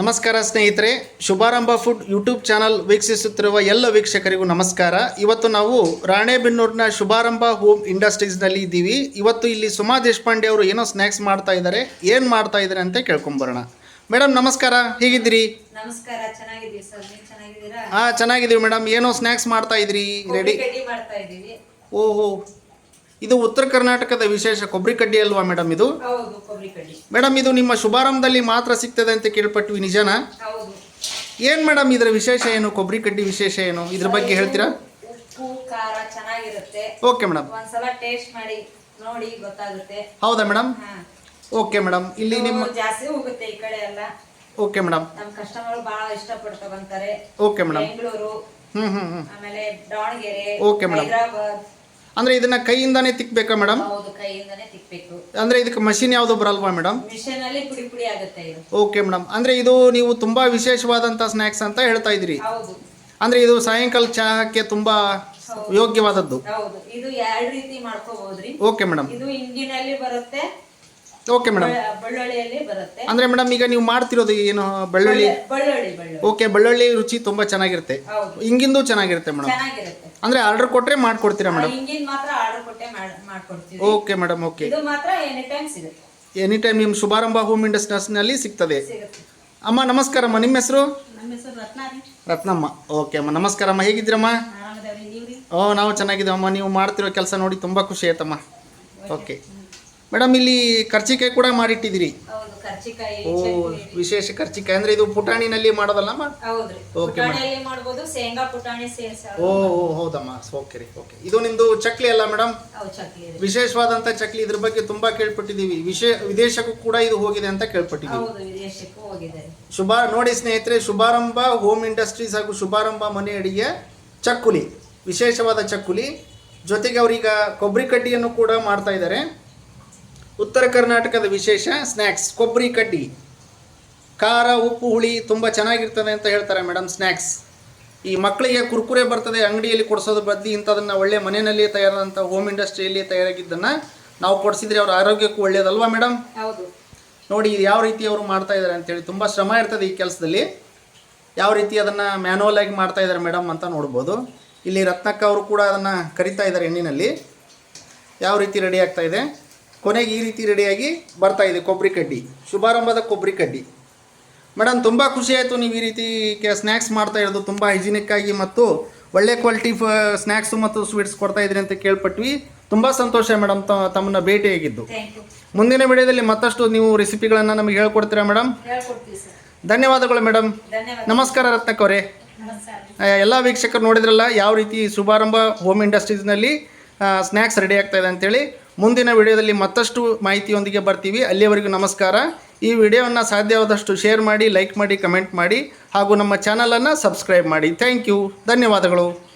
ನಮಸ್ಕಾರ ಸ್ನೇಹಿತರೆ Shubharambha food YouTube channel ವೀಕ್ಷಿಸುತ್ತಿರುವ ಎಲ್ಲ ವೀಕ್ಷಕರಿಗೂ ನಮಸ್ಕಾರ. ಇವತ್ತು ನಾವು ರಾಣೆಬೆನ್ನೂರಿನ ಶುಭಾರಂಭ ಹೋಮ್ ಇಂಡಸ್ಟ್ರೀಸ್ನಲ್ಲಿ ಇದ್ದೀವಿ. ಇವತ್ತು ಇಲ್ಲಿ ಸುಮಾ ದೇಶಪಾಂಡೆ ಅವರು ಏನೋ ಸ್ನ್ಯಾಕ್ಸ್ ಮಾಡ್ತಾ ಇದ್ದಾರೆ ಏನು ಮಾಡ್ತಾ ಇದ್ದಾರೆ ಅಂತ ಕೇಳ್ಕೊಂಬರೋಣ ಮೇಡಮ್ ನಮಸ್ಕಾರ. ಹೇಗಿದ್ದೀರಿ? ನಮಸ್ಕಾರ. ಚೆನ್ನಾಗಿದ್ದೀವಿ ಸರ್. ನೀವು ಚೆನ್ನಾಗಿದ್ದೀರಾ? ಹಾಂ ಚೆನ್ನಾಗಿದ್ದೀವಿ ಮೇಡಮ್ ಏನೋ ಸ್ನ್ಯಾಕ್ಸ್ ಮಾಡ್ತಾ ಇದ್ದೀರಿ? ರೆಡಿ ರೆಡಿ ಮಾಡ್ತಾ ಇದ್ದೀವಿ. ಓಹೋ. ಇದು ಉತ್ತರ ಕರ್ನಾಟಕದ ವಿಶೇಷ ಕೊಬ್ಬರಿ ಕಡ್ಡಿ ಅಲ್ವಾ ಮೇಡಮ್ ಇದು? ಮೇಡಮ್ ಇದು ನಿಮ್ಮ ಶುಭಾರಂಭದಲ್ಲಿ ಮಾತ್ರ ಸಿಗ್ತದೆ ಅಂತ ಕೇಳ್ಪಟ್ವಿ ನಿಜಾನ? ಹೌದು. ಏನು ಮೇಡಮ್ ಇದರ ವಿಶೇಷ ಏನು ಕೊಬ್ಬರಿ ಕಡ್ಡಿ ವಿಶೇಷ ಏನು? ಇದ್ರ ಬಗ್ಗೆ ಹೇಳ್ತೀರಾ? ಖಾರ ಚೆನ್ನಾಗಿರುತ್ತೆ. Okay madam. ಒಂದ್ಸಲ ಟೇಸ್ಟ್ ಮಾಡಿ ನೋಡಿ ಗೊತ್ತಾಗುತ್ತೆ. ಹೌದಾ ಮೇಡಮ್? Okay madam. ಇಲ್ಲಿ ನಿಮ್ಮ ಜಾಸ್ತಿ ಹೋಗುತ್ತೆ ಈ ಕಡೆ ಎಲ್ಲ. Okay madam. ನಮ್ಮ ಕಸ್ಟಮರ್ ಬಹಳ ಬಂತಾರೆ. Okay madam. ಬೆಂಗಳೂರು ಹ್ಞೂ ಹ್ಞೂ ಆಮೇಲೆ ದಾವಣಗೆರೆ madam. ಹೈದರಾಬಾದ್. ಅಂದರೆ ಇದನ್ನ ಕೈಯಿಂದಾನೇ ತಿಕ್ಬೇಕಾ ಮೇಡಮ್ ಹೌದು ಕೈಯಿಂದನೇ ತಿಕ್ಬೇಕು. ಅಂದರೆ ಇದಕ್ಕೆ ಮಷಿನ್ ಯಾವುದು ಬರಲ್ವಾ ಮೇಡಮ್ ಮಿಷನ್ ಅಲ್ಲಿ ಪುಡಿ ಪುಡಿ ಆಗುತ್ತೆ ಇದು. ಓಕೆ ಮೇಡಮ್ ಅಂದರೆ ಇದು ನೀವು ತುಂಬಾ ವಿಶೇಷವಾದಂಥ ಸ್ನ್ಯಾಕ್ಸ್ ಅಂತ ಹೇಳ್ತಾ ಇದ್ದೀರಿ. ಹೌದು. ಅಂದರೆ ಇದು ಸಾಯಂಕಾಲ ಚಹಾಕ್ಕೆ ತುಂಬಾ ಯೋಗ್ಯವಾದದ್ದು. ಹೌದು. ಇದು ಎರಡು ರೀತಿ ಮಾಡ್ಕೋಬಹುದ್ರಿ ಓಕೆ ಮೇಡಮ್ ಇದು ಇಂಜಿನಲ್ಲಿ ಬರುತ್ತೆ. ಓಕೆ ಮೇಡಮ್ ಬರುತ್ತೆ. ಅಂದರೆ ಮೇಡಮ್ ಈಗ ನೀವು ಮಾಡ್ತಿರೋದು ಏನು ಬೆಳ್ಳುಳ್ಳಿ? ಬಳ್ಳುಳ್ಳಿ ಬಳ್ಳುಳ್ಳಿ. ಓಕೆ ಬೆಳ್ಳುಳ್ಳಿ ರುಚಿ ತುಂಬಾ ಚೆನ್ನಾಗಿರುತ್ತೆ. ಹೌದು. ಹಿಂಗಿಂದು ಚೆನ್ನಾಗಿರುತ್ತೆ ಮೇಡಮ್ ಚೆನ್ನಾಗಿರುತ್ತೆ. ಅಂದರೆ ಆರ್ಡರ್ ಕೊಟ್ರೆ ಮಾಡ್ಕೊಡ್ತೀರಾ ಮೇಡಮ್ ಹಿಂಗಿನ್ ಮಾತ್ರ ಆರ್ಡರ್ ಕೊಟ್ಟೆ ಮಾಡ್- ಮಾಡ್ಕೊಡ್ತೀವಿ. ಓಕೆ ಮೇಡಮ್ ಓಕೆ ಇದು ಮಾತ್ರ ಎನಿ ಟೈಮ್ ಸಿಗುತ್ತೆ. ಎನಿ ಟೈಮ್ ನಿಮ್ಮ ಶುಭಾರಂಭ ಹೋಮ್ ಇಂಡಸ್ಟ್ರೀಸ್ನಲ್ಲಿ ಸಿಗ್ತದೆ. ಅಮ್ಮ ನಮಸ್ಕಾರಮ್ಮ ನಿಮ್ಮ ಹೆಸರು? ನಮ್ಮ ಹೆಸರು ರತ್ನ ರತ್ನಮ್ಮ. ಓಕೆ ಅಮ್ಮ ನಮಸ್ಕಾರಮ್ಮ ಹೇಗಿದ್ದೀರಮ್ಮ? ಓ ನಾವು ಚೆನ್ನಾಗಿದ್ದೀವಮ್ಮ ನೀವು ಮಾಡ್ತಿರೋ ಕೆಲಸ ನೋಡಿ ತುಂಬ ಖುಷಿ ಆಯ್ತಮ್ಮ. ಓಕೆ ಮೇಡಮ್ ಇಲ್ಲಿ ಕರ್ಚಿಕಾಯಿ ಕೂಡ ಮಾಡಿಟ್ಟಿದ್ದೀರಿ. ಕರ್ಚಿಕಾಯಿ ಓ ವಿಶೇಷ ಕರ್ಚಿಕಾಯಿ. ಅಂದ್ರೆ ಇದು ಪುಟಾಣಿನಲ್ಲಿ ಮಾಡೋದಲ್ಲಮ್ಮ ಹೌದ್ರಿ. Okay, ಪುಟಾಣಿಯಲ್ಲಿ ಮಾಡ್ಬೋದು ಶೇಂಗಾ ಪುಟಾಣಿ ಸೇರ್ಸಿ ಓ ಓ ಹೌದಮ್ಮ. ಓಕೆ ರೀ ಓಕೆ ಇದು ನಿಮ್ಮದು ಚಕ್ಲಿ ಅಲ್ಲ ಮೇಡಮ್ ಅವು ಚಕ್ಲಿ ಇದೆ ವಿಶೇಷವಾದಂಥ ಚಕ್ಲಿ ಇದ್ರ ಬಗ್ಗೆ ತುಂಬಾ ಕೇಳ್ಪಟ್ಟಿದೀವಿ ವಿಶೇಷ ವಿದೇಶಕ್ಕೂ ಕೂಡ ಇದು ಹೋಗಿದೆ ಅಂತ ಕೇಳ್ಪಟ್ಟಿದ್ದೀವಿ. ಹೌದು ವಿದೇಶಕ್ಕೂ ಹೋಗಿದ್ದಾರೆ ಶುಭ ನೋಡಿ ಸ್ನೇಹಿತರೆ ಶುಭಾರಂಭ ಹೋಮ್ ಇಂಡಸ್ಟ್ರೀಸ್ ಹಾಗೂ ಶುಭಾರಂಭ ಮನೆ ಅಡಿಗೆ ಚಕ್ಕುಲಿ. ವಿಶೇಷವಾದ ಚಕ್ಕುಲಿ. ಜೊತೆಗೆ ಅವರೀಗ ಕೊಬ್ಬರಿ ಕಡ್ಡಿಯನ್ನು ಕೂಡ ಮಾಡ್ತಾ ಇದ್ದಾರೆ. ಉತ್ತರ ಕರ್ನಾಟಕದ ವಿಶೇಷ ಸ್ನ್ಯಾಕ್ಸ್ ಕೊಬ್ಬರಿ ಕಡ್ಡಿ. ಖಾರ ಉಪ್ಪು ಹುಳಿ ತುಂಬ ಚೆನ್ನಾಗಿರ್ತದೆ ಅಂತ ಹೇಳ್ತಾರೆ ಮೇಡಮ್ ಸ್ನ್ಯಾಕ್ಸ್ ಈ ಮಕ್ಕಳಿಗೆ ಕುರ್ಕುರೆ ಬರ್ತದೆ ಅಂಗಡಿಯಲ್ಲಿ ಕೊಡಿಸೋದು ಬದಲಿ ಇಂಥದನ್ನು ಒಳ್ಳೆ ಮನೆಯಲ್ಲಿ ತಯಾರಾದಂಥ ಹೋಮ್ ಇಂಡಸ್ಟ್ರಿಯಲ್ಲಿ ತಯಾರಾಗಿದ್ದನ್ನು ನಾವು ಕೊಡಿಸಿದ್ರೆ ಅವ್ರ ಆರೋಗ್ಯಕ್ಕೂ ಒಳ್ಳೆಯದಲ್ವಾ ಮೇಡಮ್ ಹೌದು. ನೋಡಿ ಇದು ಯಾವ ರೀತಿ ಅವರು ಮಾಡ್ತಾ ಇದ್ದಾರೆ ಅಂತೇಳಿ ತುಂಬ ಶ್ರಮ ಇರ್ತದೆ ಈ ಕೆಲಸದಲ್ಲಿ. ಯಾವ ರೀತಿ ಅದನ್ನು ಮ್ಯಾನುವಲ್ ಆಗಿ ಮಾಡ್ತಾ ಇದ್ದಾರೆ ಮೇಡಮ್ ಅಂತ ನೋಡ್ಬೋದು. ಇಲ್ಲಿ ರತ್ನಕ್ಕ ಅವರು ಕೂಡ ಅದನ್ನು ಕರಿತಾ ಇದ್ದಾರೆ ಎಣ್ಣಿನಲ್ಲಿ ಯಾವ ರೀತಿ ರೆಡಿ ಆಗ್ತಾ ಇದೆ? ಕೊನೆಗೆ ಈ ರೀತಿ ರೆಡಿಯಾಗಿ ಬರ್ತಾ ಇದೆ ಕೊಬ್ಬರಿ ಕಡ್ಡಿ. ಶುಭಾರಂಭದ ಕೊಬ್ಬರಿ ಕಡ್ಡಿ. ಮೇಡಮ್ ತುಂಬ ಖುಷಿ ಆಯಿತು ನೀವು ಈ ರೀತಿ ಸ್ನ್ಯಾಕ್ಸ್ ಮಾಡ್ತಾ ಇರೋದು. ತುಂಬ ಹೈಜಿನಿಕ್ ಆಗಿ ಮತ್ತು ಒಳ್ಳೆ ಕ್ವಾಲಿಟಿ ಫ ಸ್ನ್ಯಾಕ್ಸು ಮತ್ತು ಸ್ವೀಟ್ಸ್ ಕೊಡ್ತಾ ಇದ್ರಿ ಅಂತ ಕೇಳ್ಪಟ್ವಿ. ತುಂಬ ಸಂತೋಷ ಮೇಡಮ್ ತಮ್ಮನ್ನ ಭೇಟಿಯಾಗಿದ್ದು. ಮುಂದಿನ ವಿಡಿಯೋದಲ್ಲಿ ಮತ್ತಷ್ಟು ನೀವು ರೆಸಿಪಿಗಳನ್ನು ನಮಗೆ ಹೇಳ್ಕೊಡ್ತೀರಾ ಮೇಡಮ್ ಧನ್ಯವಾದಗಳು ಮೇಡಮ್ ನಮಸ್ಕಾರ ರತ್ನಕ್ಕವರೇ. ಎಲ್ಲ ವೀಕ್ಷಕರು ನೋಡಿದ್ರಲ್ಲ ಯಾವ ರೀತಿ ಶುಭಾರಂಭ ಹೋಮ್ ಇಂಡಸ್ಟ್ರೀಸ್ನಲ್ಲಿ ಸ್ನ್ಯಾಕ್ಸ್ ರೆಡಿ ಆಗ್ತಾ ಇದೆ ಅಂತೇಳಿ. ಮುಂದಿನ ವಿಡಿಯೋದಲ್ಲಿ ಮತ್ತಷ್ಟು ಮಾಹಿತಿಯೊಂದಿಗೆ ಬರ್ತೀವಿ. ಅಲ್ಲಿಯವರೆಗೂ ನಮಸ್ಕಾರ. ಈ ವಿಡಿಯೋವನ್ನು ಸಾಧ್ಯವಾದಷ್ಟು ಶೇರ್ ಮಾಡಿ ಲೈಕ್ ಮಾಡಿ ಕಮೆಂಟ್ ಮಾಡಿ ಹಾಗೂ ನಮ್ಮ ಚಾನಲನ್ನು ಸಬ್ಸ್ಕ್ರೈಬ್ ಮಾಡಿ. ಥ್ಯಾಂಕ್ ಯು ಧನ್ಯವಾದಗಳು.